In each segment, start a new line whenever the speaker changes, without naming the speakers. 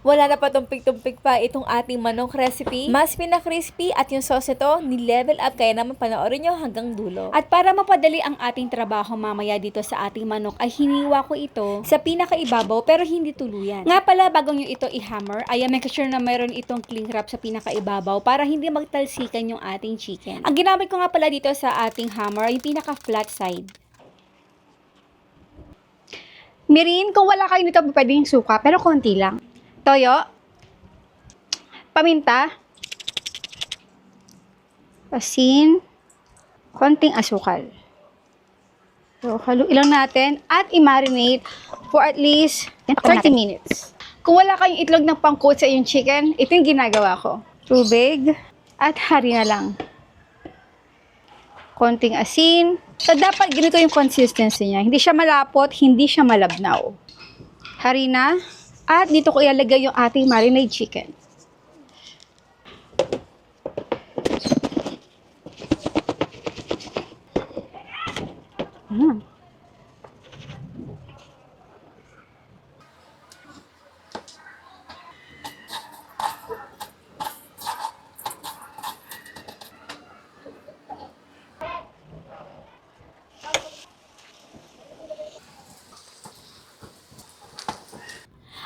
Wala na patumpik-tumpik pa itong ating manok recipe. Mas pinakrispy at yung sauce nito, ni-level up kaya naman panoorin nyo hanggang dulo.
At para mapadali ang ating trabaho mamaya dito sa ating manok ay hiniwa ko ito sa pinakaibabaw pero hindi tuluyan. Nga pala bago nyo ito i-hammer ay make sure na mayroon itong cling wrap sa pinakaibabaw para hindi magtalsikan yung ating chicken. Ang ginamit ko nga pala dito sa ating hammer ay yung pinaka flat side. Mirin, kung wala kayo nito pwedeng suka pero konti lang. Toyo, paminta, asin, konting asukal. So, haluin lang natin at i-marinate for at least 30 minutes. Kung wala kayong itlog ng pangkot sa iyong chicken, ito yung ginagawa ko. Tubig at harina lang. Konting asin. So, dapat ganito yung consistency niya. Hindi siya malapot, hindi siya malabnaw. Harina. At dito ko ilalagay yung ating marinade chicken. Mm.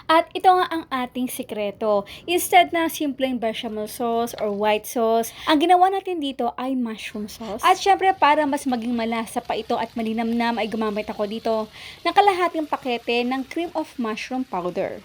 At ito nga ang ating sikreto. Instead ng simpleng bechamel sauce or white sauce, ang ginawa natin dito ay mushroom sauce. At syempre para mas maging malasa pa ito at malinamnam ay gumamit ako dito ng kalahating pakete ng cream of mushroom powder.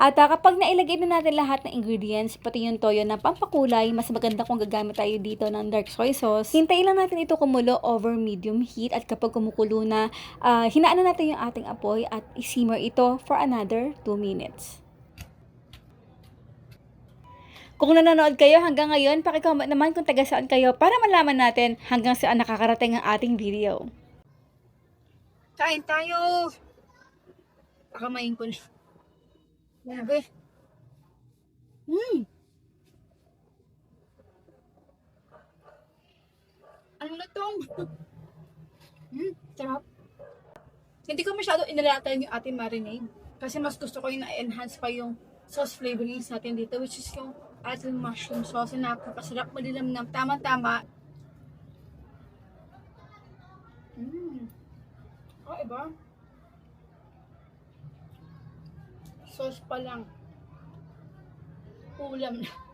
At ah, kapag nailagay na natin lahat ng ingredients, pati yung toyo na pampakulay, mas maganda kung gagamit tayo dito ng dark soy sauce. Hintayin lang natin ito kumulo over medium heat at kapag kumukulo na, ah, hinaan na natin yung ating apoy at isimmer ito for another 2 minutes. Kung nanonood kayo hanggang ngayon, pakicomment naman kung taga saan kayo para malaman natin hanggang saan nakakarating ang ating video.
Kain tayo! Pakamain ko na. Grabe. Hmm. Ano na tong? Hmm, sarap. Hindi ko masyado inalatan yung ating marinade. Kasi mas gusto ko yung na-enhance pa yung sauce flavorings natin dito, which is yung ating mushroom sauce na napakasarap, malilamnam, tama-tama. Hmm. Oh, iba. Sauce pa lang. Ulam na.